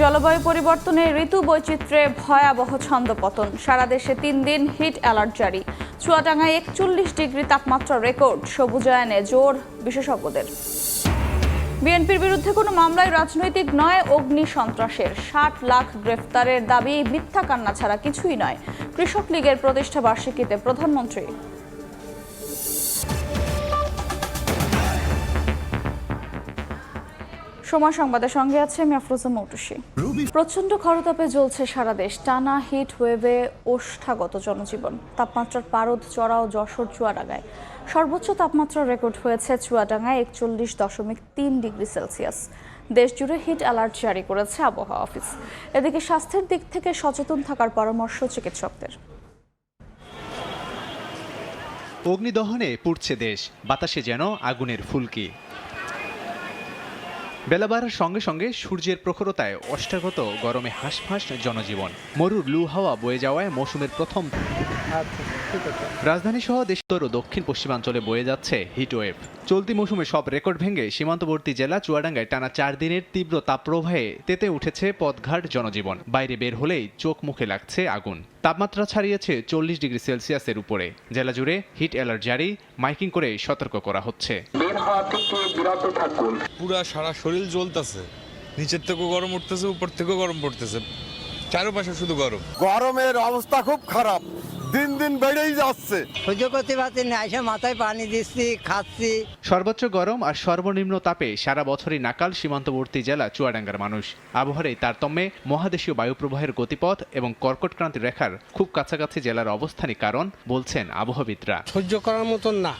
জলবায়ু পরিবর্তনে ঋতু বৈচিত্র্যে ভয়াবহ ছন্দপতন। সারা দেশে তিন দিন হিট অ্যালার্ট জারি। চুয়াডাঙ্গায় একচল্লিশ ডিগ্রি তাপমাত্রা রেকর্ড। সবুজায়নে জোর বিশেষজ্ঞদের। বিএনপির বিরুদ্ধে কোনো মামলায় রাজনৈতিক নয়, অগ্নি সন্ত্রাসের। ষাট লাখ গ্রেফতারের দাবি মিথ্যা কান্না ছাড়া কিছুই নয়। কৃষক লীগের প্রতিষ্ঠা বার্ষিকীতে প্রধানমন্ত্রী সময় সংবাদের সঙ্গে আছে আমি আফরোজা মৌটুসি প্রচণ্ড খরতাপে জ্বলছে সারা দেশ টানা হিট ওয়েভে ওষ্ঠাগত জনজীবন। তাপমাত্রার পারদ চড়াও যশোর চুয়াডাঙ্গায়। সর্বোচ্চ তাপমাত্রা রেকর্ড হয়েছে চুয়াডাঙ্গায় একচল্লিশ দশমিক তিন ডিগ্রি সেলসিয়াস। দেশ জুড়ে হিট অ্যালার্ট জারি করেছে আবহাওয়া অফিস। এদিকে স্বাস্থ্যের দিক থেকে সচেতন থাকার পরামর্শ চিকিৎসকদের। অগ্নিদহনে পুড়ছে দেশ বাতাসে যেন আগুনের ফুলকি। বেলা বাড়ার সঙ্গে সঙ্গে সূর্যের প্রখরতায় অষ্টাগত গরমে হাঁসফাঁস জনজীবন। মরুর লু হাওয়া বয়ে যাওয়ায় মৌসুমের প্রথম রাজধানী সহ দেশোত্তর ও দক্ষিণ পশ্চিমাঞ্চলে বয়ে যাচ্ছে হিটওয়েভ চলতি মৌসুমে সব রেকর্ড ভেঙে সীমান্তবর্তী জেলা চুয়াডাঙ্গায় টানা চার দিনের তীব্র তাপপ্রবাহে তেতে উঠেছে পথঘাট জনজীবন। বাইরে বের হলেই চোখ মুখে লাগছে আগুন। তাপমাত্রা ছাড়িয়েছে চল্লিশ ডিগ্রি সেলসিয়াসের উপরে। জেলা জুড়ে হিট অ্যালার্ট জারি মাইকিং করে সতর্ক করা হচ্ছে। পুরা সারা শরীর জ্বলতেছে। নিচের থেকেও গরম উঠতেছে উপর থেকেও গরম পড়তেছে। চারপাশে শুধু গরম। গরমের অবস্থা খুব খারাপ। দিন দিন বেড়েই যাচ্ছে। সহ্য করতে পারছি না এসে মাথায় পানি দিচ্ছি খাচ্ছি। সর্বোচ্চ গরম আর সর্বনিম্ন তাপে সারা বছরই নাকাল সীমান্তবর্তী জেলা চুয়াডাঙ্গার মানুষ। আবহাওয়ার এই তারতম্যে মহাদেশীয় বায়ুপ্রবাহের গতিপথ এবং কর্কটক্রান্তি রেখার খুব কাছাকাছি জেলার অবস্থানই কারণ বলছেন আবহাওয়াবিদরা। সহ্য করার মতন না।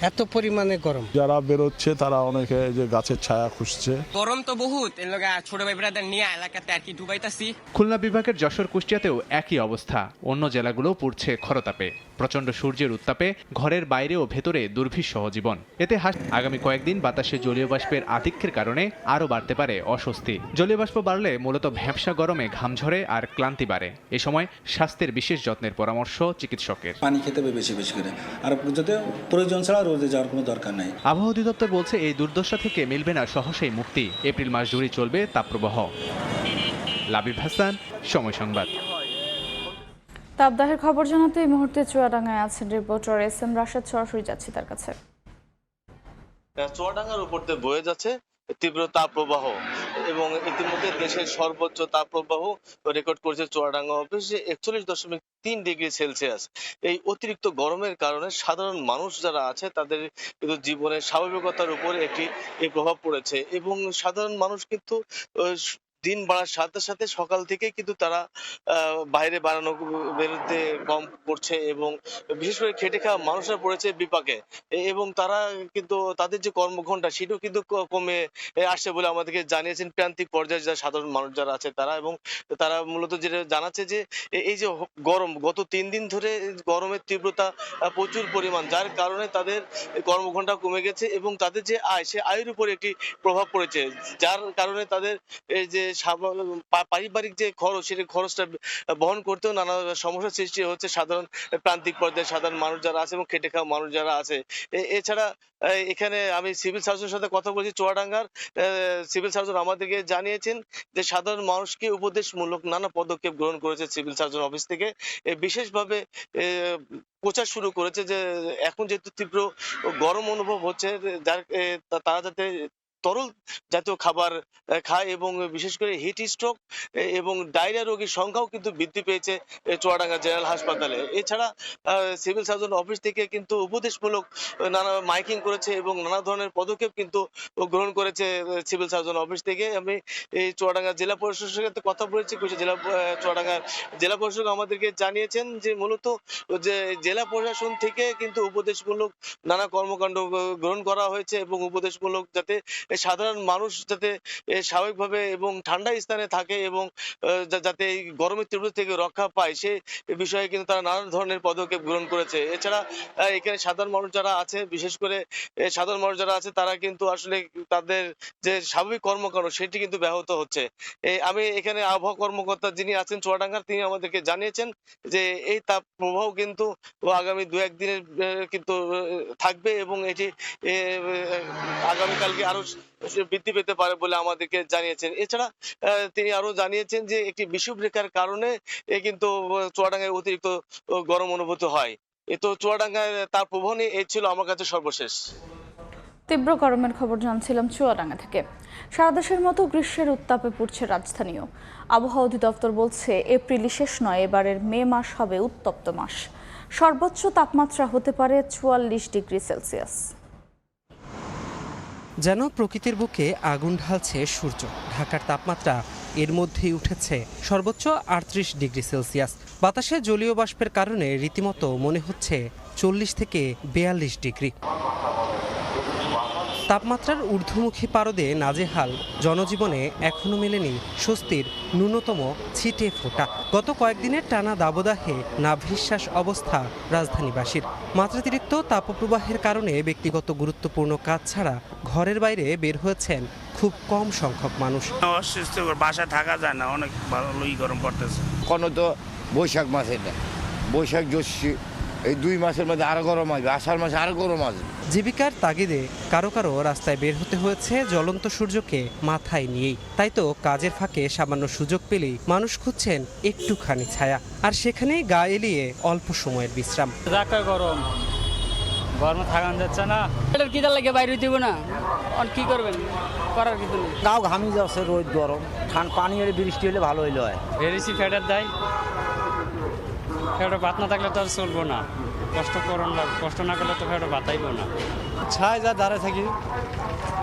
এত পরিমাণে গরম। যারা বেরোচ্ছে তারা অনেকে যে গাছের ছায়া খুঁজছে। গরম তো বহুত এর লগে ছোট ভাই ব্রাদার নিয়ে এলাকাতে আর কি ডুবাইতাছি। খুলনা বিভাগের যশোর কুষ্টিয়াতেও একই অবস্থা। অন্য জেলাগুলোও পড়ছে খরতাপে। প্রচণ্ড সূর্যের উত্তাপে ঘরের বাইরে ও ভেতরে দুর্ভিসহ জীবন। এতে হাস আগামী কয়েকদিন বাতাসে জলীয় বাষ্পের আধিক্যের কারণে আরও বাড়তে পারে অস্বস্তি। জলীয় বাষ্প বাড়লে মূলত ভ্যাবসা গরমে ঘাম ঝরে আর ক্লান্তি বাড়ে। এ সময় স্বাস্থ্যের বিশেষ যত্নের পরামর্শ চিকিৎসকের। পানি খেতে হবে বেশি বেশি করে। আর যাতে প্রয়োজন ছাড়া রোদে যাওয়ার কোনো দরকার নাই। আবহাওয়া অধিদপ্তর বলছে এই দুর্দশা থেকে মিলবে না সহসেই মুক্তি। এপ্রিল মাস জুড়ে চলবে তাপপ্রবাহ। লাবিব হাসান সময় সংবাদ। তাপদাহের খবর জানাতে এই মুহূর্তে চুয়াডাঙ্গায় আছেন রিপোর্টার এস এম রাশেদ সরাসরি যাচ্ছি তার কাছে। চুয়াডাঙ্গার উপর দিয়ে বয়ে যাচ্ছে তীব্র তাপপ্রবাহ এবং ইতিমধ্যে দেশের সর্বোচ্চ তাপপ্রবাহ রেকর্ড করেছে চুয়াডাঙ্গা অফিসে একচল্লিশ দশমিক তিন ডিগ্রি সেলসিয়াস। এই অতিরিক্ত গরমের কারণে সাধারণ মানুষ যারা আছে, তাদের কিন্তু জীবনের স্বাভাবিকতার উপর একটি প্রভাব পড়েছে এবং সাধারণ মানুষ কিন্তু দিন বাড়ার সাথে সাথে সকাল থেকে কিন্তু তারা বাইরে বাড়ানো বেরোতে কম করছে এবং বিশেষ করে খেটে খাওয়া মানুষরা পড়েছে বিপাকে। এবং তারা কিন্তু তাদের যে কর্মঘন্টা সেটাও কিন্তু কমে আসছে বলে আমাদেরকে জানিয়েছেন প্রান্তিক পর্যায়ে যারা সাধারণ মানুষ যারা আছে তারা এবং তারা মূলত যেটা জানাচ্ছে যে এই যে গরম, গত তিন দিন ধরে গরমের তীব্রতা প্রচুর পরিমাণ, যার কারণে তাদের কর্মঘন্টা কমে গেছে এবং তাদের যে আয়, সে আয়ের উপর একটি প্রভাব পড়েছে। যার কারণে তাদের এই যে পারিবারিক যে খরচ সেটা খরচটা বহন করতেও নানা সমস্যার সৃষ্টি হচ্ছে। সাধারণ প্রান্তিক পর্যায়ে সাধারণ মানুষ যারা আছে এবং খেটে খাওয়া মানুষ যারা আছে। এছাড়া এখানে আমি সিভিল সার্জনের সাথে কথা বলছি। চুয়াডাঙ্গার সিভিল সার্জন আমাদেরকে জানিয়েছেন যে সাধারণ মানুষকে উপদেশমূলক নানা পদক্ষেপ গ্রহণ করেছে সিভিল সার্জন অফিস থেকে। বিশেষভাবে প্রচার শুরু করেছে যে, এখন যেহেতু তীব্র গরম অনুভব হচ্ছে, যার তারা যাতে তরল জাতীয় খাবার খায় এবং বিশেষ করে হিট স্ট্রোক এবং ডায়রিয়া রোগীর সংখ্যাও কিন্তু বৃদ্ধি পেয়েছে চুয়াডাঙ্গা জেনারেল হাসপাতালে। এছাড়া সিভিল সার্জন অফিস থেকে কিন্তু উপদেশমূলক নানা মাইকিং করেছে এবং নানা ধরনের পদক্ষেপ কিন্তু গ্রহণ করেছে সিভিল সার্জন অফিস থেকে। আমি এই চুয়াডাঙ্গা জেলা প্রশাসকের সাথে কথা বলেছি কুষ্টিয়া জেলা চুয়াডাঙ্গা জেলা প্রশাসক আমাদেরকে জানিয়েছেন যে, মূলত যে, জেলা প্রশাসন থেকে কিন্তু উপদেশমূলক নানা কর্মকাণ্ড গ্রহণ করা হয়েছে এবং উপদেশমূলক যাতে সাধারণ মানুষ যাতে স্বাভাবিকভাবে এবং ঠান্ডা স্থানে থাকে এবং যাতে এই গরমের তীব্রতা থেকে রক্ষা পায়, সে বিষয়ে কিন্তু তারা নানা ধরনের পদক্ষেপ গ্রহণ করেছে। এছাড়া এখানে সাধারণ মানুষ যারা আছে, বিশেষ করে সাধারণ মানুষ যারা আছে, তারা কিন্তু আসলে তাদের যে স্বাভাবিক কর্মকাণ্ড, সেটি কিন্তু ব্যাহত হচ্ছে। আমি এখানে আবহাওয়া কর্মকর্তা যিনি আছেন চুয়াডাঙ্গার, তিনি আমাদেরকে জানিয়েছেন যে, এই তাপ প্রবাহ কিন্তু আগামী দু, একদিনের কিন্তু থাকবে এবং এটি আগামীকালকে আরও বৃদ্ধি পেতে পারে বলে আমাদেরকে জানিয়েছেন। এছাড়া তিনি আরও জানিয়েছেন যে একটি বিষুবরেখার কারণে কিন্তু চুয়াডাঙ্গায় অতিরিক্ত গরম অনুভূত হয়। এ তো চুয়াডাঙ্গায় তার প্রভাব নিয়ে এই ছিল আমার কাছে সর্বশেষ। তীব্র গরমের খবর জানছিলাম চুয়াডাঙ্গা থেকে। সারা দেশের মতো গ্রীষ্মের উত্তাপে পড়ছে রাজধানীও। আবহাওয়া অধিদপ্তর বলছে, এপ্রিলই শেষ নয়, এবারের মে মাস হবে উত্তপ্ত মাস। সর্বোচ্চ তাপমাত্রা হতে পারে চুয়াল্লিশ ডিগ্রি সেলসিয়াস। যেন প্রকৃতির বুকে আগুন ঢালছে সূর্য। ঢাকার তাপমাত্রা এর মধ্যেই উঠেছে সর্বোচ্চ আটত্রিশ ডিগ্রি সেলসিয়াস। বাতাসে জলীয় বাষ্পের কারণে রীতিমতো মনে হচ্ছে চল্লিশ থেকে বেয়াল্লিশ ডিগ্রি। তাপমাত্রার ঊর্ধ্বমুখী পারদে নাজেহাল। জনজীবনে এখনও মেলেনি স্বস্তির ন্যূনতম ছিটে ফোটা। গত কয়েকদিনের টানা দাবদাহে নাভিশ্বাস অবস্থা রাজধানীবাসীর। মাত্রাতিরিক্ত তাপপ্রবাহের কারণে ব্যক্তিগত গুরুত্বপূর্ণ কাজ ছাড়া ঘরের বাইরে বের হয়েছেন খুব কম সংখ্যক মানুষ। অসুস্থ বাসায় থাকা যায় না অনেক ভালোই গরম পড়তেছে। কোন তো বৈশাখ মাস এটা বৈশাখ জ্যৈষ্ঠী এই দুই মাসের মধ্যে আরও গরম আসবে আষাঢ় মাসে আরও গরম আসবে। জীবিকার তাগিদে কারও কারও রাস্তায় বের হতে হয়েছে জ্বলন্ত সূর্যকে মাথায় নিয়েই। তাই তো কাজের ফাঁকে সামান্য সুযোগ পেলেই মানুষ খুঁজছেন একটুখানি ছায়া আর সেখানেই গা এলিয়ে অল্প সময়ের বিশ্রাম। ঢাকা গরম। গরমে থাকান যাচ্ছে না। এটার কি লাগে বাইরে দিব না? আর কি করবেন? করার কিছু নেই। গাও ঘামি যাচ্ছে রোদ গরম। ঠান্ডা পানি হলে বৃষ্টি হলে ভালো হইল হয়। এরিসি ফেডার দেয়। ফেডার ভাত না থাকলে তো আর চলবো না। কষ্ট করুন না কষ্ট না করলে তো ফেডার ভাতাইব না। ছায় যা দাঁড়ায় থাকি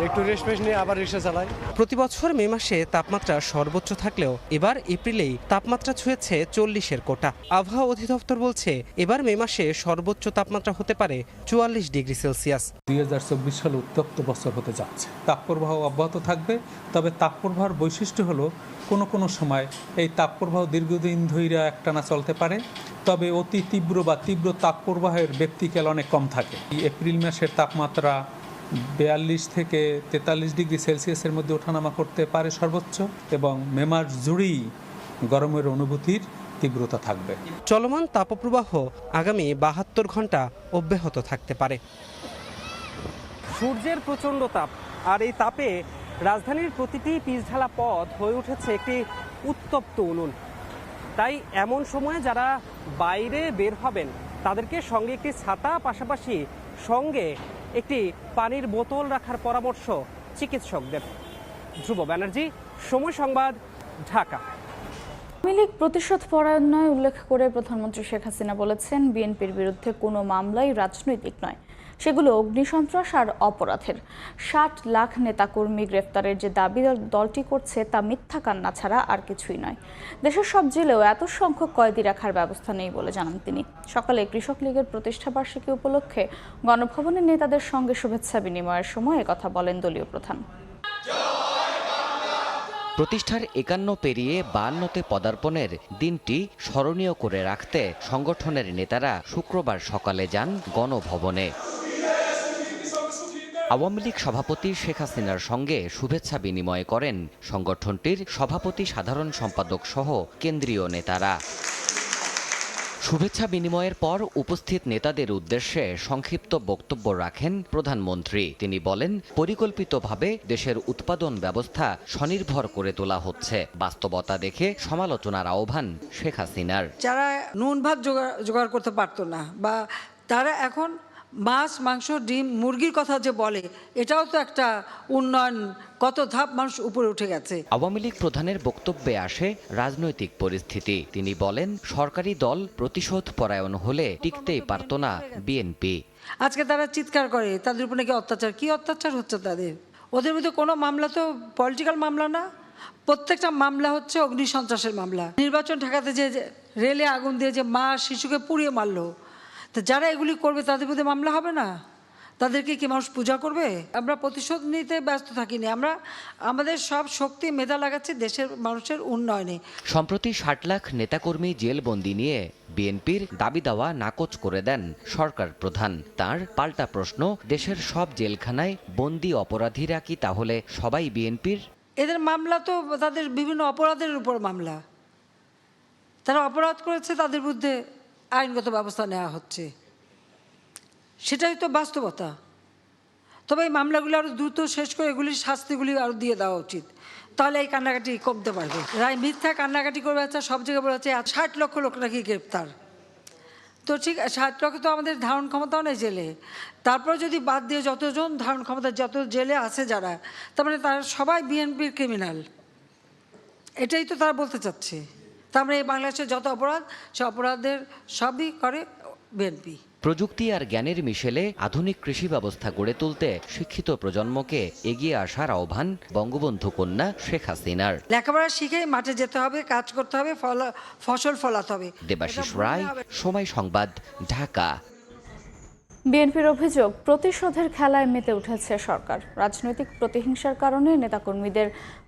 একটু রেস্ট ফেস্ট নিয়ে আবার রিক্সা চালাই। প্রতি বছর মে মাসে তাপমাত্রা সর্বোচ্চ থাকলেও এবার এপ্রিলেই তাপমাত্রা ছুঁয়েছে চল্লিশের কোটা। আবহাওয়া অধিদপ্তর বলছে এবার মে মাসে সর্বোচ্চ তাপমাত্রা হতে পারে চুয়াল্লিশ ডিগ্রি সেলসিয়াস। দুই হাজার চব্বিশ সাল উত্তপ্ত বছর হতে যাচ্ছে। তাপপ্রবাহ অব্যাহত থাকবে তবে তাপপ্রবাহের বৈশিষ্ট্য হলো কোনো কোনো সময় এই তাপপ্রবাহ দীর্ঘদিন ধইরা একটানা চলতে পারে তবে অতি তীব্র বা তীব্র তাপপ্রবাহের ব্যক্তিকাল অনেক কম থাকে। এপ্রিল মাসের তাপমাত্রা বিয়াল্লিশ থেকে তেতাল্লিশ ডিগ্রি সেলসিয়াসের মধ্যে ওঠানামা করতে পারে সর্বোচ্চ এবং মে মাস জুড়েই গরমের অনুভূতির তীব্রতা থাকবে। চলমান তাপপ্রবাহ আগামী বাহাত্তর ঘণ্টা অব্যাহত থাকতে পারে। সূর্যের প্রচণ্ড তাপ আর এই তাপে রাজধানীর প্রতিটি পিচঢালা পথ হয়ে উঠেছে একটি উত্তপ্ত উনুন। তাই এমন সময়ে যারা বাইরে বের হবেন, তাদেরকে সঙ্গে একটি ছাতা, পাশাপাশি সঙ্গে একটি পানির বোতল রাখার পরামর্শ চিকিৎসকদের। ধ্রুব ব্যানার্জি, সময় সংবাদ, ঢাকা। আওয়ামী লীগ প্রতিশোধ পরায়ণ নয় উল্লেখ করে প্রধানমন্ত্রী শেখ হাসিনা বলেছেন, বিএনপির বিরুদ্ধে কোনো মামলাই রাজনৈতিক নয়। সেগুলো অগ্নিসন্ত্রাস আর অপরাধের। ষাট লাখ নেতাকর্মী গ্রেফতারের যে দাবি দলটি করছে তা মিথ্যা কান্না ছাড়া আর কিছুই নয়। দেশের সব জেলেও এত সংখ্যক কয়েদি রাখার ব্যবস্থা নেই বলে জানান তিনি। সকালে কৃষক লীগের প্রতিষ্ঠা বার্ষিকী উপলক্ষে গণভবনের নেতাদের সঙ্গে শুভেচ্ছা বিনিময়ের সময় কথা বলেন দলীয় প্রধান। প্রতিষ্ঠার একান্ন পেরিয়ে বায়ান্নতে পদার্পণের দিনটি স্মরণীয় করে রাখতে সংগঠনের নেতারা শুক্রবার সকালে যান গণভবনে। আওয়ামী লীগ সভাপতি শেখ হাসিনার সঙ্গে শুভেচ্ছা বিনিময় করেন সংগঠনটির সভাপতি সাধারণ সম্পাদক সহ কেন্দ্রীয় নেতারা। শুভেচ্ছা বিনিময়ের পর উপস্থিত নেতাদের উদ্দেশ্যে সংক্ষিপ্ত বক্তব্য রাখেন প্রধানমন্ত্রী। তিনি বলেন, পরিকল্পিতভাবে দেশের উৎপাদন ব্যবস্থা স্বনির্ভর করে তোলা হচ্ছে। বাস্তবতা দেখে সমালোচনার আহ্বান শেখ হাসিনার। যারা নুন ভাত জোগাড় করতে পারতো না বা তারা এখন মাছ মাংস ডিম মুরগির কথা যে বলে এটাও তো একটা উন্নয়ন কত ধাপ মানুষ উপরে উঠে গেছে। আওয়ামী লীগ প্রধানের বক্তব্যে আসে রাজনৈতিক পরিস্থিতি। তিনি বলেন সরকারি দল প্রতিশোধ পরায়ণ হলে টিকতেই পারত না বিএনপি। আজকে তারা চিৎকার করে তাদের উপর নাকি অত্যাচার? কি অত্যাচার হচ্ছে তাদের? ওদের মধ্যে কোনো মামলা তো পলিটিক্যাল মামলা না। প্রত্যেকটা মামলা হচ্ছে অগ্নি সন্ত্রাসের মামলা। নির্বাচন ঠেকাতে যে যে রেলে আগুন দিয়ে যে মা শিশুকে পুড়িয়ে মারলো তো যারা এগুলি করবে তাদের বিরুদ্ধে মামলা হবে না? তাদেরকে কি মানুষ পূজা করবে? আমরা প্রতিশোধ নিতে ব্যস্ত থাকিনি। আমরা আমাদের সব শক্তি মেধা লাগাচ্ছি দেশের মানুষের উন্নয়নে। সম্প্রতি ষাট লাখ নেতাকর্মী জেলবন্দি নিয়ে বিএনপির দাবি দাওয়া নাকচ করে দেন সরকার প্রধান। তার পাল্টা প্রশ্ন দেশের সব জেলখানায় বন্দি অপরাধীরা কি তাহলে সবাই বিএনপির? এদের মামলা তো তাদের বিভিন্ন অপরাধের উপর মামলা। তারা অপরাধ করেছে তাদের বিরুদ্ধে। আইনগত ব্যবস্থা নেওয়া হচ্ছে। সেটাই তো বাস্তবতা। তবে এই মামলাগুলো আরও দ্রুত শেষ করে এগুলির শাস্তিগুলি আরও দিয়ে দেওয়া উচিত। তাহলে এই কান্নাকাটি কমতে পারবে। রায় মিথ্যা কান্নাকাটি করবে আচ্ছা সব জায়গায় বলা হচ্ছে ষাট লক্ষ লোক নাকি গ্রেপ্তার। তো ঠিক, ষাট লক্ষ তো আমাদের ধারণ ক্ষমতাও নেই জেলে। তারপর যদি বাদ দিয়ে যতজন ধারণ ক্ষমতা, যত জেলে আছে যারা, তার মানে তারা সবাই বিএনপির ক্রিমিনাল এটাই তো তারা বলতে চাচ্ছে। তার আমরা এই বাংলাদেশের যত অপরাধ সে অপরাধের সবই করে বিএনপি। প্রযুক্তি আর জ্ঞানের মিশেলে আধুনিক কৃষি ব্যবস্থা গড়ে তুলতে শিক্ষিত প্রজন্মকে এগিয়ে আসার আহ্বান বঙ্গবন্ধু কন্যা শেখ হাসিনার। লেখাপড়া শিখে মাঠে যেতে হবে কাজ করতে হবে ফল ফসল ফলাতে হবে। দেবাশিস রায় সময় সংবাদ ঢাকা। বিএনপির অভিযোগ, প্রতিশোধের খেলায় মেতে উঠেছে সরকার। রাজনৈতিক প্রতিহিংসার কারণে নেতাকর্মীদের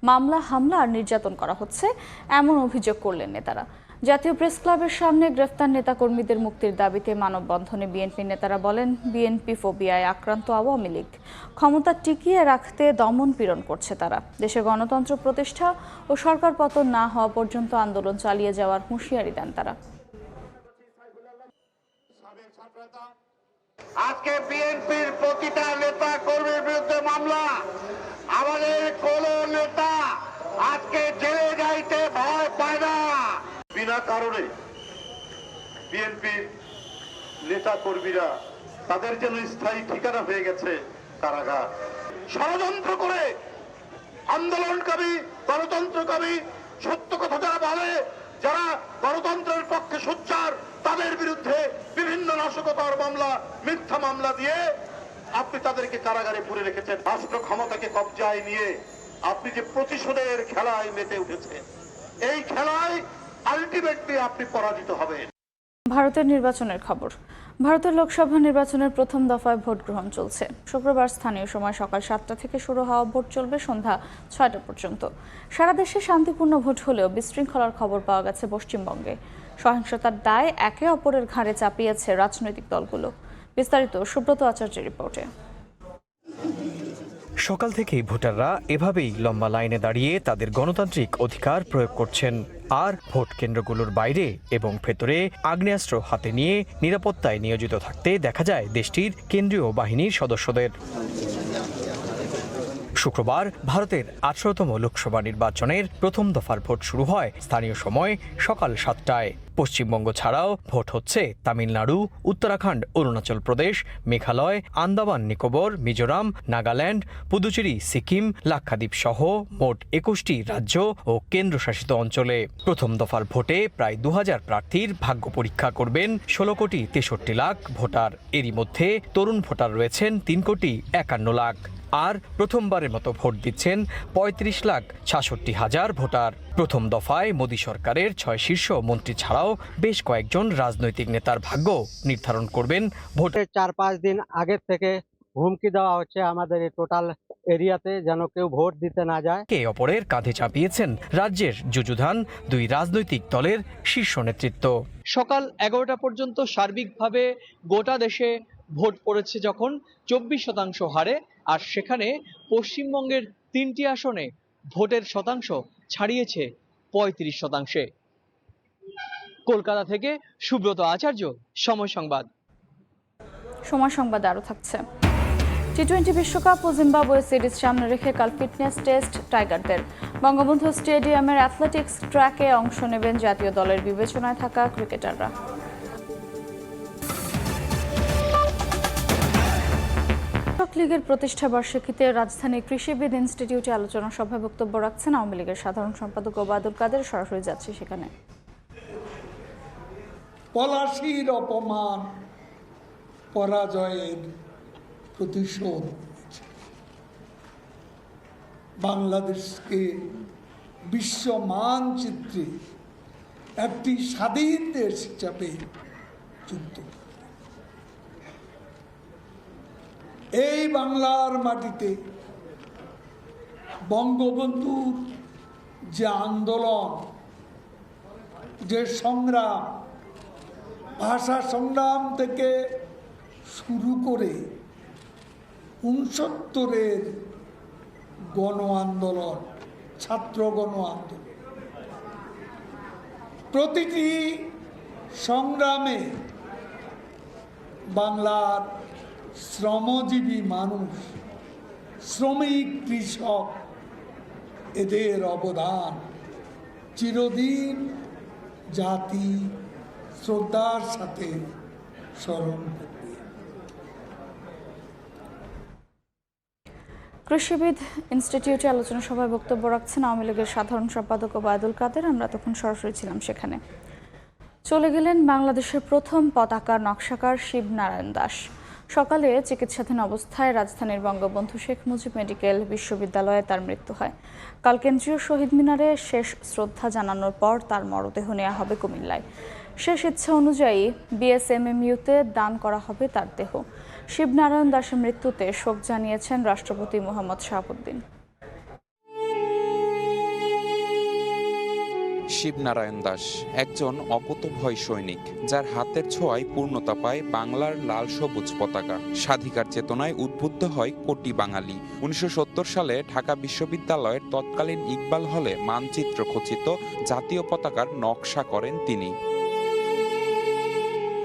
মামলা, হামলা আর নির্যাতন করা হচ্ছে, এমন অভিযোগ করলেন নেতারা। জাতীয় প্রেস ক্লাবের সামনে গ্রেফতার নেতাকর্মীদের মুক্তির দাবিতে মানববন্ধনে বিএনপি নেতারা বলেন, বিএনপি ফোবিয়ায় আক্রান্ত আওয়ামী লীগ। ক্ষমতা টিকিয়ে রাখতে দমন পীড়ন করছে তারা। দেশে গণতন্ত্র প্রতিষ্ঠা ও সরকার পতন না হওয়া পর্যন্ত আন্দোলন চালিয়ে যাওয়ার হুঁশিয়ারি দেন তারা। আজকে বিএনপির প্রতিটা নেতা কর্মীর বিরুদ্ধে মামলা। আমাদের কোন নেতা আজকে জেলে যাইতে ভয় পায় না। বিনা কারণে বিএনপির নেতা কর্মীরা তাদের জন্য স্থায়ী ঠিকানা হয়ে গেছে কারাগার। ষড়যন্ত্র করে আন্দোলনকামী, গণতন্ত্রকামী, সত্য কথা যারা বলে, যারা গণতন্ত্রের পক্ষে সোচ্চার তাদের বিরুদ্ধে বিভিন্ন নাশকতার মামলা, মিথ্যা মামলা দিয়ে আপনি তাদেরকে কারাগারে পুরে রেখেছেন। রাষ্ট্র ক্ষমতাকে কবজায় নিয়ে আপনি যে প্রতিশোধের খেলায় মেতে উঠেছেন, এই খেলায় আলটিমেটলি আপনি পরাজিত হবেন। ভারতের নির্বাচনের খবর। ভারতের লোকসভা নির্বাচনের প্রথম দফায় ভোট গ্রহণ চলছে। শুক্রবার স্থানীয় সময় সকাল সাতটা থেকে শুরু হওয়া ভোট চলবে সন্ধ্যা ছয়টা পর্যন্ত। সারা দেশে শান্তিপূর্ণ ভোট হলেও বিশৃঙ্খলার খবর পাওয়া গেছে পশ্চিমবঙ্গে। সহিংসতার দায় একে অপরের ঘাড়ে চাপিয়েছে রাজনৈতিক দলগুলো। বিস্তারিত সুব্রত আচার্যের রিপোর্টে। সকাল থেকেই ভোটাররা এভাবেই লম্বা লাইনে দাঁড়িয়ে তাদের গণতান্ত্রিক অধিকার প্রয়োগ করছেন। আর ভোট কেন্দ্রগুলোর বাইরে এবং ভেতরে আগ্নেয়াস্ত্র হাতে নিয়ে নিরাপত্তায় নিয়োজিত থাকতে দেখা যায় দেশটির কেন্দ্রীয় বাহিনীর সদস্যদের। শুক্রবার ভারতের আঠারোতম লোকসভা নির্বাচনের প্রথম দফার ভোট শুরু হয় স্থানীয় সময় সকাল সাতটায়। পশ্চিমবঙ্গ ছাড়াও ভোট হচ্ছে তামিলনাড়ু, উত্তরাখণ্ড, অরুণাচল প্রদেশ, মেঘালয়, আন্দামান, নিকোবর, মিজোরাম, নাগাল্যান্ড, পুদুচেরি, সিকিম, লাক্ষাদ্বীপ সহ মোট একুশটি রাজ্য ও কেন্দ্রশাসিত অঞ্চলে। প্রথম দফার ভোটে প্রায় দু হাজার প্রার্থীর ভাগ্য পরীক্ষা করবেন ষোলো কোটি তেষট্টি লাখ ভোটার। এরই মধ্যে তরুণ ভোটার রয়েছেন তিন কোটি একান্ন লাখ। আর প্রথমবারের মতো ভোট দিচ্ছেন পঁয়ত্রিশ লাখ ছাষট্টি হাজার ভোটার। প্রথম দফায় মোদী সরকারের ছয় শীর্ষ মন্ত্রী ছাড়াও বেশ কয়েকজন রাজনৈতিক নেতার ভাগ্য নির্ধারণ করবেন ভোটে চার পাঁচ দিন আগের থেকে হুমকি দেওয়া হচ্ছে আমাদের এই টোটাল এরিয়াতে যেন কেউ ভোট দিতে না যায়। কে অপরের কাঁধে চাপিয়েছেন রাজ্যের যুযুধান দুই রাজনৈতিক দলের শীর্ষ নেতৃত্ব। সকাল এগারোটা পর্যন্ত সার্বিকভাবে গোটা দেশে ভোট পড়েছে যখন চব্বিশ শতাংশ হারে। আর সেখানে পশ্চিমবঙ্গের তিনটি আসনে ভোটের শতাংশ ছাড়িয়েছে পঁয়ত্রিশ শতাংশে। কলকাতা থেকে সুব্রত আচার্য, সময় সংবাদ। সময় সংবাদ আরও থাকছে। টি টোয়েন্টি বিশ্বকাপ ও জিম্বাবুয়ে সিরিজ সামনে রেখে কাল ফিটনেস টেস্ট টাইগারদের। বঙ্গবন্ধু স্টেডিয়ামের অ্যাথলেটিক্স ট্র্যাকে অংশ নেবেন জাতীয় দলের বিবেচনায় থাকা ক্রিকেটাররা। লীগের প্রতিষ্ঠা বার্ষিকীতে রাজধানী কৃষিবিদ ইনস্টিটিউটে আলোচনা সভায় বক্তব্য রাখছেন আওয়ামী লীগের সাধারণ সম্পাদক ওবায়দুল কাদের। সরাসরি যাচ্ছে সেখানে। পলাশির অপমান, পরাজয়ের প্রতিশোধ বাংলাদেশকে বিশ্ব মানচিত্রে একটি স্বাধীন দেশ হিসাবে যুক্ত এই বাংলার মাটিতে বঙ্গবন্ধুর যে আন্দোলন, যে সংগ্রাম, ভাষা সংগ্রাম থেকে শুরু করে উনসত্তরের গণ আন্দোলন, ছাত্র গণ আন্দোলন, প্রতিটি সংগ্রামে বাংলার শ্রমজীবী মানুষ, শ্রমিক কৃষক, এদের অবদান। চিরদিন জাতি শ্রদ্ধার সাথে স্মরণ করবে। কৃষিবিদ ইনস্টিটিউটে আলোচনা সভায় বক্তব্য রাখছেন আওয়ামী লীগের সাধারণ সম্পাদক ওবায়দুল কাদের। আমরা তখন সরাসরি ছিলাম সেখানে। চলে গেলেন বাংলাদেশের প্রথম পতাকা নকশাকার শিবনারায়ণ দাস। সকালে চিকিৎসাধীন অবস্থায় রাজধানীর বঙ্গবন্ধু শেখ মুজিব মেডিকেল বিশ্ববিদ্যালয়ে তার মৃত্যু হয়। কাল কেন্দ্রীয় শহীদ মিনারে শেষ শ্রদ্ধা জানানোর পর তার মরদেহ নেওয়া হবে কুমিল্লায়। শেষ ইচ্ছা অনুযায়ী বিএসএমএমইউতে দান করা হবে তার দেহ। শিবনারায়ণ দাসের মৃত্যুতে শোক জানিয়েছেন রাষ্ট্রপতি মোহাম্মদ শাহাবুদ্দিন। শিবনারায়ণ দাস, একজন অকুতভয় সৈনিক, যার হাতের ছোঁয়ায় পূর্ণতা পায় বাংলার লাল সবুজ পতাকা। স্বাধিকার চেতনায় উদ্বুদ্ধ হয় কোটি বাঙালি। উনিশশো সত্তর সালে ঢাকা বিশ্ববিদ্যালয়ের তৎকালীন ইকবাল হলে মানচিত্র খচিত জাতীয় পতাকার নকশা করেন তিনি।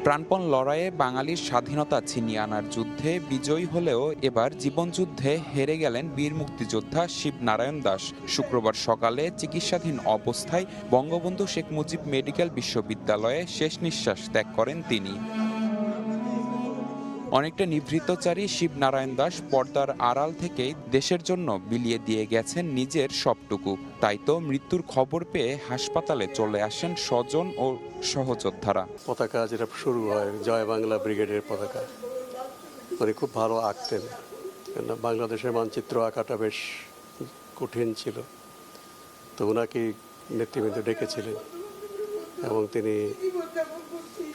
প্রাণপণ লড়াইয়ে বাঙালির স্বাধীনতা ছিনিয়ে আনার যুদ্ধে বিজয়ী হলেও এবার জীবনযুদ্ধে হেরে গেলেন বীর মুক্তিযোদ্ধা শিবনারায়ণ দাস। শুক্রবার সকালে চিকিৎসাধীন অবস্থায় বঙ্গবন্ধু শেখ মুজিব মেডিকেল বিশ্ববিদ্যালয়ে শেষ নিঃশ্বাস ত্যাগ করেন তিনি। অনেকটা নিভৃতচারী শিবনারায়ণ দাস পর্দার আড়াল থেকেই দেশের জন্য বিলিয়ে দিয়ে গেছেন নিজের সবটুকু। তাই তো মৃত্যুর খবর পেয়ে হাসপাতালে চলে আসেন স্বজন ও সহযোদ্ধারা। পতাকা যেটা শুরু হয়, জয় বাংলা ব্রিগেডের পতাকা। উনি খুব ভালো আঁকতেন। কেন বাংলাদেশের মানচিত্র আঁকাটা বেশ কঠিন ছিল। তো ওনাকে নেতৃবৃন্দ ডেকেছিলেন এবং তিনি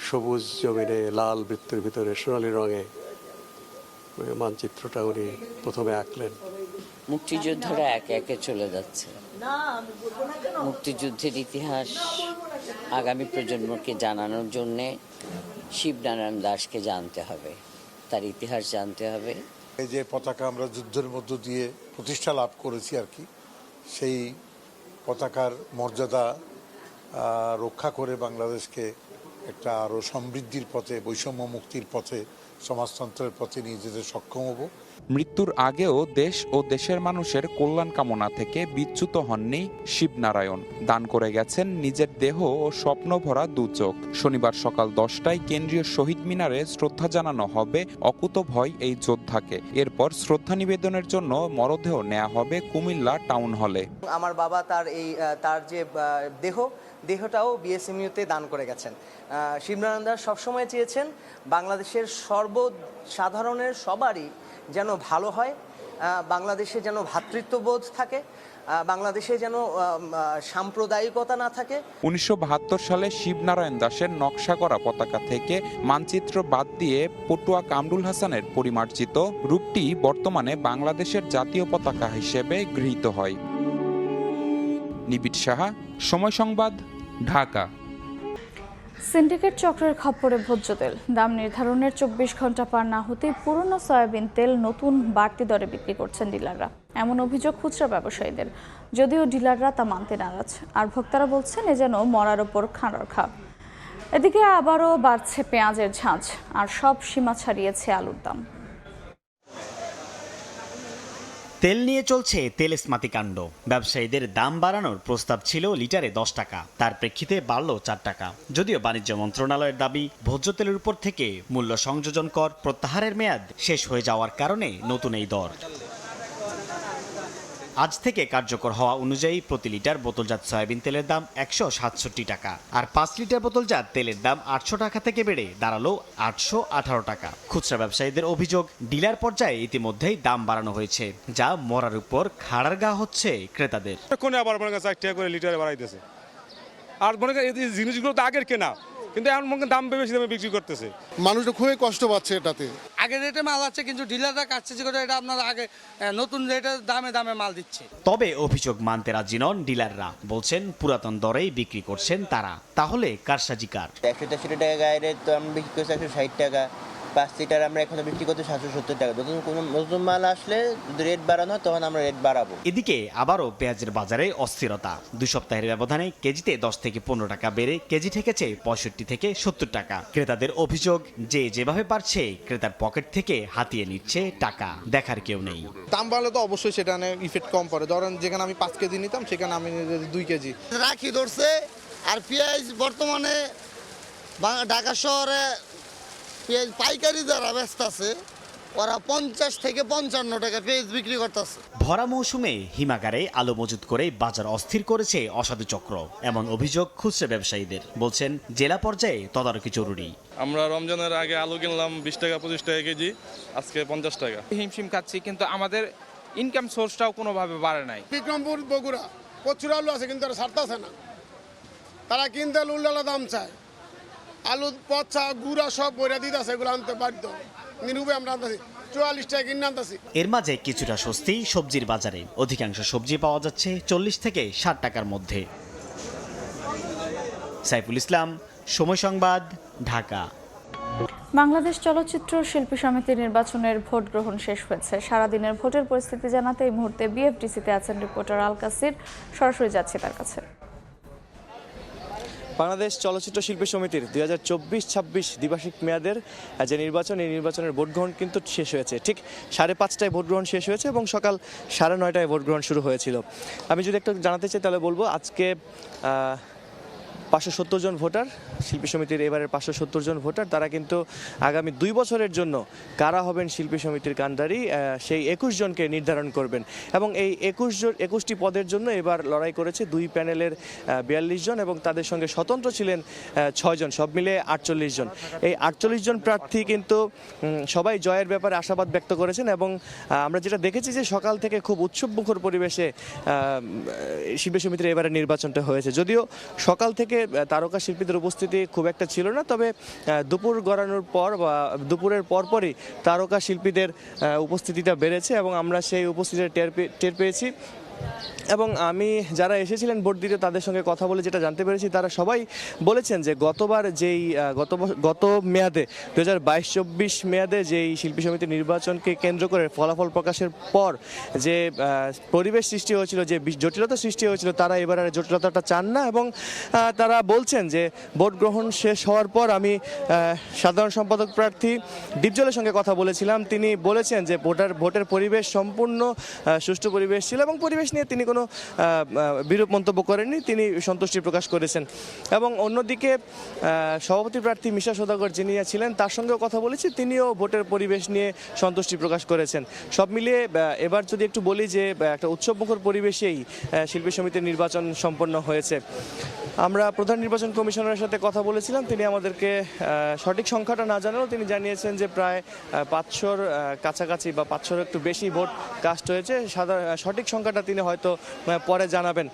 সবুজ জমিনে লাল বৃত্তের ভিতরে সোনালি রঙে ওই মানচিত্রটা উনি প্রথমে আঁকলেন। মুক্তিযোদ্ধারা একে একে চলে যাচ্ছে। মুক্তিযুদ্ধের ইতিহাস আগামী প্রজন্মকে জানানোর জন্যে শিবনারায়ণ দাসকে জানতে হবে। তার ইতিহাস জানতে হবে। এই যে পতাকা আমরা যুদ্ধের মধ্য দিয়ে প্রতিষ্ঠা লাভ করেছি আর কি সেই পতাকার মর্যাদা রক্ষা করে বাংলাদেশকে একটা আরও সমৃদ্ধির পথে বৈষম্য মুক্তির পথে সমাজতন্ত্রের পথে নিয়ে যেতে সক্ষম হব। মৃত্যুর আগেও দেশ ও দেশের মানুষের কল্যাণ কামনা থেকে বিচ্যুত হননি শিবনারায়ণ। দান করে গেছেন নিজের দেহ ও স্বপ্ন ভরা দু চোখ। শনিবার সকাল দশটায় কেন্দ্রীয় শহীদ মিনারে শ্রদ্ধা জানানো হবে অকুতভয় এই যোদ্ধাকে। এরপর শ্রদ্ধা নিবেদনের জন্য মরদেহ নেওয়া হবে কুমিল্লা টাউন হলে। আমার বাবা তার এই তার যে দেহ দেহটাও বিএসএমইউতে দান করে গেছেন। শিবনারায়ণ দাস সবসময় চেয়েছেন বাংলাদেশের সর্বসাধারণের সবারই যেন ভালো হয় বাংলাদেশে যেন ভ্রাতৃত্ববোধ থাকে বাংলাদেশে যেন সাম্প্রদায়িকতা না থাকে। উনিশশো বাহাত্তর সালে শিবনারায়ণ দাসের নকশা করা পতাকা থেকে মানচিত্র বাদ দিয়ে পটুয়া কামরুল হাসানের পরিমার্জিত রূপটি বর্তমানে বাংলাদেশের জাতীয় পতাকা হিসেবে গৃহীত হয়। নিবিড় সাহা, সময় সংবাদ ঢাকা। সিন্ডিকেট চক্রের খপ্পরে ভোজ্য তেল দাম নির্ধারণের চব্বিশ ঘণ্টা পার না হতেই পুরনো সয়াবিন তেল নতুন বাড়তি দরে বিক্রি করছেন ডিলাররা। এমন অভিযোগ খুচরা ব্যবসায়ীদের। যদিও ডিলাররা তা মানতে নারাজ। আর ভোক্তারা বলছেন, এ যেন মরার ওপর খাঁড়ার খাপ। এদিকে আবারও বাড়ছে পেঁয়াজের ঝাঁঝ আর সব সীমা ছাড়িয়েছে আলুর দাম। তেল নিয়ে চলছে তেল স্মাতিকাণ্ড ব্যবসায়ীদের দাম বাড়ানোর প্রস্তাব ছিল লিটারে দশ টাকা, তার প্রেক্ষিতে বাড়ল চার টাকা। যদিও বাণিজ্য মন্ত্রণালয়ের দাবি, ভোজ্য তেলের উপর থেকে মূল্য সংযোজন কর প্রত্যাহারের মেয়াদ শেষ হয়ে যাওয়ার কারণে নতুন এই দর। আজ থেকে কার্যকর হওয়া অনুযায়ী প্রতি লিটার বোতলজাত সয়াবিন তেলের দাম একশো সাতষট্টি টাকা। আর পাঁচ লিটার বোতলজাত তেলের দাম আটশো টাকা থেকে বেড়ে দাঁড়াল আটশো আঠারো টাকা। খুচরা ব্যবসায়ীদের অভিযোগ, ডিলার পর্যায়ে ইতিমধ্যেই দাম বাড়ানো হয়েছে, যা মরার উপর খাড়ার গা হচ্ছে ক্রেতাদের। আবার মনে করে আর মনে করেন জিনিসগুলো তো আগের কেনা। কিন্তু এখন মনে দাম বেশি দামে বিক্রি করতেছে। মানুষ খুবই কষ্ট পাচ্ছে এটাতে। আগের রেটে মাল আছে কিন্তু ডিলাররা কাটছে যে করে এটা আপনার আগে নতুন রেটে দামে দামে মাল দিচ্ছে। তবে অভিযোগ মানতে রাজি নন ডিলাররা। বলছেন পুরাতন দরেই বিক্রি করছেন তারা। তাহলে কারসাজিকার একশো তেষট্টি টাকা গায়ে রেট তো আমি বিক্রি করছি একশো ষাট টাকা। পাঁচ লিটার আমরা এখনও বিক্রি করতে সাতশো সত্তর টাকা। নতুন কোনো নতুন মাল আসলে যদি রেট বাড়ানো হয় তখন আমরা রেট বাড়াবো। এদিকে আবারও পেঁয়াজের বাজারে অস্থিরতা। দুই সপ্তাহের ব্যবধানে কেজিতে দশ থেকে পনেরো টাকা বেড়ে কেজি ঠেকেছে পঁয়ষট্টি থেকে সত্তর টাকা। ক্রেতাদের অভিযোগ যে যেভাবে পারছে ক্রেতার পকেট থেকে হাতিয়ে নিচ্ছে টাকা। দেখার কেউ নেই। দাম বাড়লে তো অবশ্যই সেটা ইফেক্ট কম পড়ে। ধরেন যেখানে আমি পাঁচ কেজি নিতাম সেখানে আমি দুই কেজি। রাখি ধরছে আর পেঁয়াজ বর্তমানে বাং- ঢাকা শহরে পেঁয়াজ পাইকারি যারা ব্যস্ত আছে ওরা পঞ্চাশ থেকে পঞ্চান্ন টাকা পেঁয়াজ বিক্রি করতেছে। ভরা মৌসুমে হিমাগারে আলো মজুত করে বাজার অস্থির করেছে অসাধু চক্র এমন অভিযোগ খুচরা ব্যবসায়ীদের বলছেন জেলা পর্যায়ে তদারকি জরুরি। আমরা রমজানের আগে আলু কিনলাম বিশ টাকা পঁচিশ টাকা কেজি আজকে পঞ্চাশ টাকা। হিমশিম খাচ্ছি কিন্তু আমাদের ইনকাম সোর্সটাও কোনোভাবে বাড়ে নাই। বিক্রমপুর বগুড়া প্রচুর আলু আছে কিন্তু তারা ছাড়তেছে না। তারা কিনতে উল্লালা দাম চায়। আলু পচা গুড়া সব বইরা দিতেছে এগুলো আনতে বাধ্য নিরূপে আমরা আনতেছি। এর মাঝে কিছুটা স্বস্তি সবজির বাজারে। অধিকাংশ সবজি পাওয়া যাচ্ছে চল্লিশ থেকে ষাট টাকার মধ্যে। সাইফুল ইসলাম সময় সংবাদ ঢাকা। বাংলাদেশ চলচ্চিত্র শিল্পী সমিতি নির্বাচনের ভোট গ্রহণ শেষ হয়েছে। সারাদিনের ভোটের পরিস্থিতি জানাতে এই মুহূর্তে বিএফডিসিতে আছেন রিপোর্টার আল কাসির সরাসরি যাচ্ছে তার কাছে। বাংলাদেশ চলচ্চিত্র শিল্পী সমিতির দুই হাজার চব্বিশ ছাব্বিশ দ্বিবার্ষিক মেয়াদের যে নির্বাচন, এই নির্বাচনের ভোট গ্রহণ কিন্তু শেষ হয়েছে। ঠিক সাড়ে পাঁচটায় ভোট গ্রহণ শেষ হয়েছে এবং সকাল সাড়ে নয়টায় ভোট গ্রহণ শুরু হয়েছিল। আমি যদি একটু জানাতে চাই, তাহলে বলব আজকে পাঁচশো সত্তর জন ভোটার, শিল্পী সমিতির এবারের পাঁচশো সত্তর জন ভোটার, তারা কিন্তু আগামী দুই বছরের জন্য কারা হবেন শিল্পী সমিতির কান্ডারি সেই একুশ জনকে নির্ধারণ করবেন। এবং এই একুশ জন, একুশটি পদের জন্য এবার লড়াই করেছে দুই প্যানেলের বিয়াল্লিশ জন এবং তাদের সঙ্গে স্বতন্ত্র ছিলেন ছয় জন, সব মিলে আটচল্লিশ জন। এই আটচল্লিশ জন প্রার্থী কিন্তু সবাই জয়ের ব্যাপারে আশাবাদ ব্যক্ত করেছেন এবং আমরা যেটা দেখেছি যে সকাল থেকে খুব উৎসবমুখর পরিবেশে শিল্পী সমিতির এবারে নির্বাচনটা হয়েছে। যদিও সকাল থেকে আহ, তারকা শিল্পীদের উপস্থিতি খুব একটা ছিল না তবে দুপুর গড়ানোর পর বা দুপুরের পরপরই তারকা শিল্পীদের উপস্থিতিটা বেড়েছে এবং আমরা সেই উপস্থিতিটা টের পেয়েছি। এবং আমি যারা এসেছিলেন ভোট দিতে তাদের সঙ্গে কথা বলে যেটা জানতে পেরেছি, তারা সবাই বলেছেন যে গতবার যেই গত গত মেয়াদে দু হাজার বাইশ, চব্বিশ মেয়াদে যেই শিল্পী সমিতি নির্বাচনকে কেন্দ্র করে ফলাফল প্রকাশের পর যে পরিবেশ সৃষ্টি হয়েছিল, যে জটিলতা সৃষ্টি হয়েছিল, তারা এবার আর জটিলতাটা চান না এবং তারা বলছেন যে ভোট গ্রহণ শেষ হওয়ার পর আমি সাধারণ সম্পাদক প্রার্থী ডিপজলের সঙ্গে কথা বলেছিলাম। তিনি বলেছেন যে ভোটার, ভোটের পরিবেশ সম্পূর্ণ সুষ্ঠু পরিবেশ ছিল এবং পরিবেশ নিয়ে তিনি কোনো বিরূপ মন্তব্য করেননি, তিনি সন্তুষ্টি প্রকাশ করেছেন। এবং অন্যদিকে সভাপতি প্রার্থী মিশা সদাগর যিনি ছিলেন, তার সঙ্গেও কথা বলেছি, তিনিও ভোটের পরিবেশ নিয়ে সন্তুষ্টি প্রকাশ করেছেন। সব মিলিয়ে এবার যদি একটু বলি যে একটা উৎসবমুখর পরিবেশেই শিল্পী সমিতির নির্বাচন সম্পন্ন হয়েছে। আমরা প্রধান নির্বাচন কমিশনারের সাথে কথা বলেছিলাম। তিনি আমাদেরকে সঠিক সংখ্যাটা না জানালেও তিনি জানিয়েছেন যে প্রায় পাঁচশোর কাছাকাছি বা পাঁচশোর একটু বেশি ভোট কাস্ট হয়েছে। সাধারণ সঠিক সংখ্যাটা তিনি হয়তো পরে জানাবেন।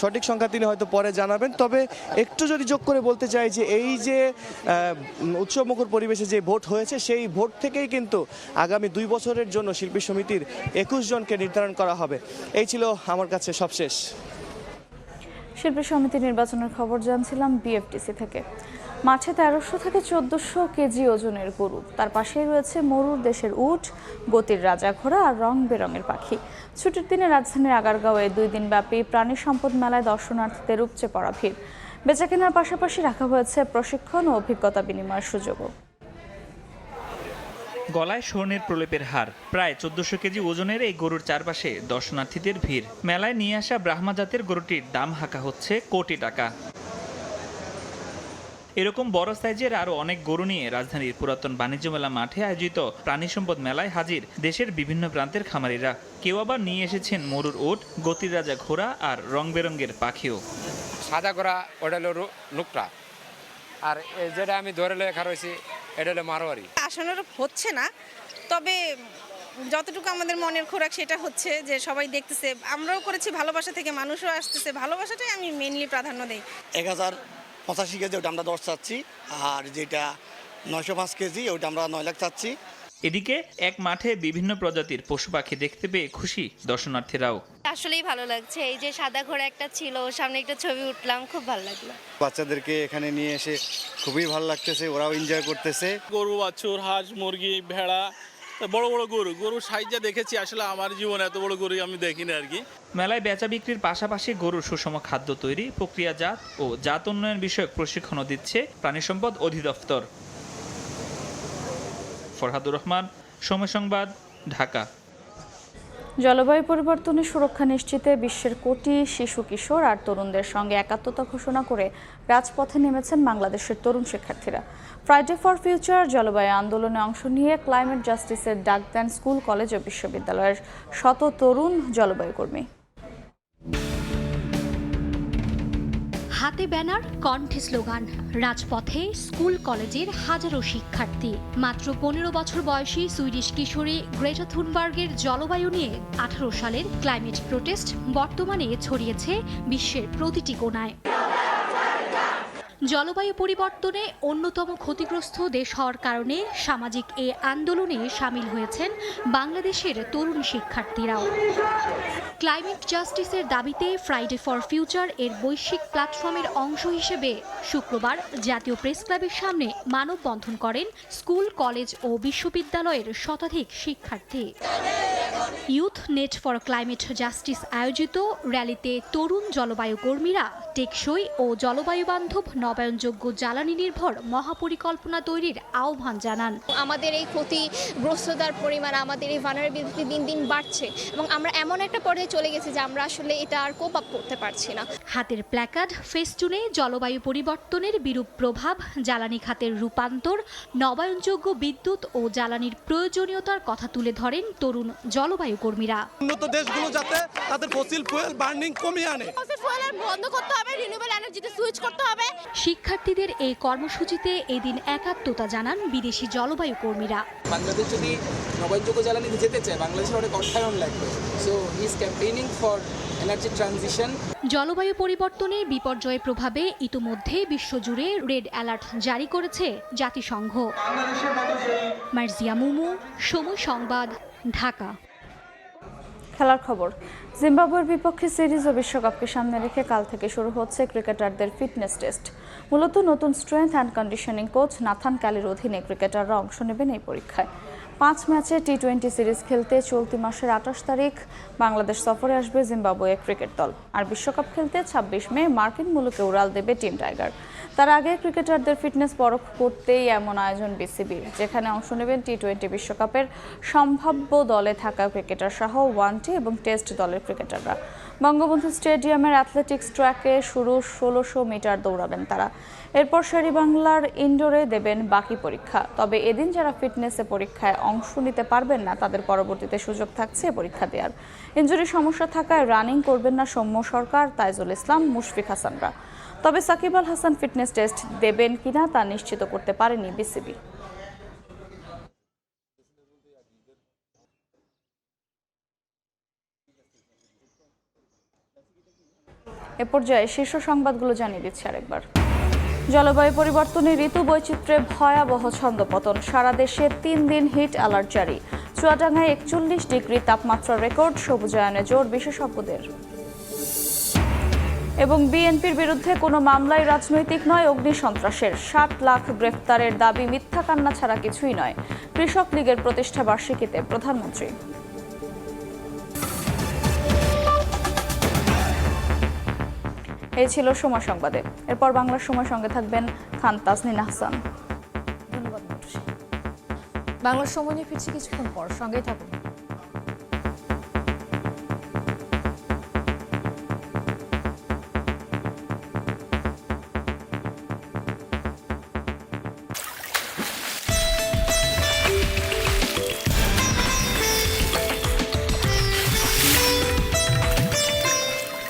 সঠিক সংখ্যা তিনি হয়তো পরে জানাবেন। তবে একটু যদি যোগ করে বলতে চাই যে এই যে উৎসবমুখর পরিবেশে যে ভোট হয়েছে, সেই ভোট থেকেই কিন্তু আগামী দুই বছরের জন্য শিল্পী সমিতির একুশ জনকে নির্ধারণ করা হবে। এই ছিল আমার কাছে সবশেষ। শিল্পী সমিতি নির্বাচনের খবর জানছিলাম বিএফটিসি থেকে। মাঠে তেরোশো থেকে চোদ্দশো কেজি ওজনের গরু। তার পাশেই রয়েছে মরুর দেশের উট, গতির রাজা ঘোড়া আর রং বেরঙের পাখি। ছুটির দিনে রাজধানীর আগারগাঁওয়ে দুই দিনব্যাপী প্রাণী সম্পদ মেলায় দর্শনার্থীদের উপচে পড়া ভিড়। বেচাকেনার পাশাপাশি রাখা হয়েছে প্রশিক্ষণ ও অভিজ্ঞতা বিনিময়ের সুযোগও। গলায় স্বর্ণের প্রলেপের হার। প্রায় চোদ্দশো কেজি ওজনের এই গরুর চারপাশে দর্শনার্থীদের ভিড়। মেলায় নিয়ে আসা ব্রাহ্মা জাতের গরুটির দাম হাঁকা হচ্ছে কোটি টাকা। এরকম বড় সাইজের আরও অনেক গরু নিয়ে রাজধানীর পুরাতন বাণিজ্য মেলা মাঠে আয়োজিত প্রাণী সম্পদ মেলায় হাজির দেশের বিভিন্ন প্রান্তের খামারিরা। কেউ আবার নিয়ে এসেছেন মরুর ওট গতির রাজা ঘোড়া আর রং বেরঙের পাখিও। সাদা করা ওটা হলো নুকটা আর যেটা আমি ধরে লেখা রয়েছি এটা হলো মারোয়ারি। আসনের হচ্ছে না তবে যতটুকু আমাদের মনের খোরাক সেটা হচ্ছে যে সবাই দেখতেছে আমরাও করেছি ভালোবাসা থেকে মানুষও আসতেছে। ভালোবাসাটাই আমি মেনলি প্রাধান্য দিই। এক হাজার পঁচাশি কেজি ওটা আমরা দশ চাচ্ছি আর যেটা নয়শো পাঁচ কেজি ওটা আমরা নয় লাখ চাচ্ছি। এদিকে এক মাঠে বিভিন্ন প্রজাতির পশু পাখি দেখতে পেয়ে খুশি দর্শনার্থীরাও। আসলেই ভালো লাগছে। এই যে সাদা ঘোড়া একটা ছিল সামনে একটা ছবি উঠলাম খুব ভালো লাগল। বাচ্চাদেরকে এখানে নিয়ে এসে খুবই ভালো লাগতেছে ওরাও এনজয় করতেছে। গরু বাছুর হাঁস মুরগি ভেড়া বড় বড় গরু। গরু সাইজা দেখেছি আসলে আমার জীবনে এত বড় গরু আমি দেখিনি আর কি। মেলায় বেচা বিক্রির পাশাপাশি গরুর সুষম খাদ্য তৈরি প্রক্রিয়াজাত ও জাত উন্নয়ন বিষয়ক প্রশিক্ষণও দিচ্ছে প্রাণী সম্পদ অধিদপ্তর। ফরহাদুর রহমান, সময় সংবাদ, ঢাকা। জলবায়ু পরিবর্তনের সুরক্ষা নিশ্চিতে বিশ্বের কোটি শিশু, কিশোর আর তরুণদের সঙ্গে একাত্মতা ঘোষণা করে রাজপথে নেমেছেন বাংলাদেশের তরুণ শিক্ষার্থীরা। ফ্রাইডে ফর ফিউচার জলবায়ু আন্দোলনে অংশ নিয়ে ক্লাইমেট জাস্টিসের ডাক দেন স্কুল, কলেজ ও বিশ্ববিদ্যালয়ের শত তরুণ জলবায়ু কর্মী হাতে ব্যানার, কণ্ঠে স্লোগান, রাজপথে স্কুল কলেজের হাজারো শিক্ষার্থী। মাত্র পনেরো বছর বয়সী সুইডিশ কিশোরী গ্রেটা থুনবার্গের জলবায়ু নিয়ে আঠারো সালের ক্লাইমেট প্রোটেস্ট বর্তমানে ছড়িয়েছে বিশ্বের প্রতিটি কোণায়। জলবায়ু পরিবর্তনে অন্যতম ক্ষতিগ্রস্ত দেশ হওয়ার কারণে সামাজিক এ আন্দোলনে সামিল হয়েছেন বাংলাদেশের তরুণ শিক্ষার্থীরাও। ক্লাইমেট জাস্টিসের দাবিতে ফ্রাইডে ফর ফিউচার এর বৈশ্বিক প্ল্যাটফর্মের অংশ হিসেবে শুক্রবার জাতীয় প্রেস ক্লাবের সামনে মানববন্ধন করেন স্কুল, কলেজ ও বিশ্ববিদ্যালয়ের শতাধিক শিক্ষার্থী। Youth net for climate justice আয়োজিত র্যালিতে তরুণ জলবায়ু কর্মীরা টেকসই ও জলবায়ু বান্ধব নবায়নযোগ্য জ্বালানি নির্ভর মহাপরিকল্পনা তৈরির আহ্বান জানান। আমাদের এই ক্ষতিগ্রস্ততার পরিমাণ আমাদের এই ভানারেবিলিটি দিন দিন বাড়ছে এবং আমরা এমন একটা পর্যায়ে চলে গেছি যে আমরা আসলে এটা আর কোপ আপ করতে পারছি না। হাতের প্ল্যাকার্ড ফেস্টুনে জলবায়ু পরিবর্তনের বিরূপ প্রভাব জ্বালানি খাতের রূপান্তর নবায়নযোগ্য বিদ্যুৎ ও জ্বালানির প্রয়োজনীয়তার কথা তুলে ধরেন তরুণ জলবায়ু কর্মীরা। উন্নত দেশগুলো যাতে তাদের ফসিল ফুয়েল বার্নিং কমিয়ে আনে। বন্ধ করতে হবে রিনিউয়েবল এনার্জিতে সুইচ করতে হবে। শিক্ষার্থীদের এই কর্মসূচিতে এদিন একাত্মতা জানান বিদেশি জলবায়ু কর্মীরা। বাংলাদেশ যদি নবায়নযোগ্য জ্বালানিতে যেতে চায় বাংলাদেশের অনেক অর্থায়ন লাগবে। So he is campaigning for energy transition জলবায়ু পরিবর্তনের বিপর্যয়ের প্রভাবে ইতোমধ্যে বিশ্বজুড়ে রেড অ্যালার্ট জারি করেছে জাতিসংঘ। মার্জিয়া মুমু সময় সংবাদ ঢাকা। খেলার খবর। জিম্বাবুয়ের বিপক্ষে সিরিজ ও বিশ্বকাপকে সামনে রেখে কাল থেকে শুরু হচ্ছে ক্রিকেটারদের ফিটনেস টেস্ট। মূলত নতুন strength and conditioning coach Nathan ক্যালির অধীনে ক্রিকেটাররা অংশ নেবেন এই পরীক্ষায়। পাঁচ ম্যাচে টি টোয়েন্টি সিরিজ খেলতে চলতি মাসের আঠাশ তারিখ বাংলাদেশ সফরে আসবে জিম্বাবুয়ে ক্রিকেট দল। আর বিশ্বকাপ খেলতে ছাব্বিশ মে মার্কিন মুলুকে উড়াল দেবে টিম টাইগার। তার আগে ক্রিকেটারদের ফিটনেস পরখ করতেই এমন আয়োজন বিসিবির, যেখানে অংশ নেবেন টি টোয়েন্টি বিশ্বকাপের সম্ভাব্য দলে থাকা ক্রিকেটার সহ ওয়ানটি এবং টেস্ট দলের ক্রিকেটাররা। বঙ্গবন্ধু স্টেডিয়ামের অ্যাথলেটিক্স ট্র্যাকে শুরু ষোলোশো মিটার দৌড়াবেন তারা। এরপর শেরিবাংলার ইনডোরে দেবেন বাকি পরীক্ষা। তবে এদিন যারা ফিটনেসে পরীক্ষায় অংশ নিতে পারবেন না, তাদের পরবর্তীতে সুযোগ থাকছে পরীক্ষা দেওয়ার ইঞ্জুরির সমস্যা থাকায় রানিং করবেন না সৌম্য সরকার, তাইজুল ইসলাম, মুশফিক হাসানরা। তবে সাকিব আল হাসান ফিটনেস টেস্ট দেবেন কিনা তা নিশ্চিত করতে পারেনি বিসিবি। এ পর্যায়ে শীর্ষ সংবাদগুলো জানিয়ে দিচ্ছি আরেকবার। জলবায়ু পরিবর্তনে ঋতু বৈচিত্র্যে ভয়াবহ ছন্দপতন। সারা দেশে তিন দিন হিট অ্যালার্ট জারি। চুয়াডাঙ্গায় একচল্লিশ ডিগ্রি তাপমাত্রা রেকর্ড, সবুজায়নে জোর বিশেষজ্ঞদের। এবং বিএনপির বিরুদ্ধে কোনো মামলায় রাজনৈতিক নয়, অগ্নি সন্ত্রাসের। ষাট লাখ গ্রেফতারের দাবি মিথ্যা কান্না ছাড়া কিছুই নয়। কৃষক লীগের প্রতিষ্ঠা বার্ষিকীতে প্রধানমন্ত্রী। এই ছিল সময় সংবাদে। এরপর বাংলার সময় সঙ্গে থাকবেন খান তাসনিন আহসান। ধন্যবাদ বাংলার সময় নিয়ে ফিরছি কিছুক্ষণ পর, সঙ্গেই থাকুন।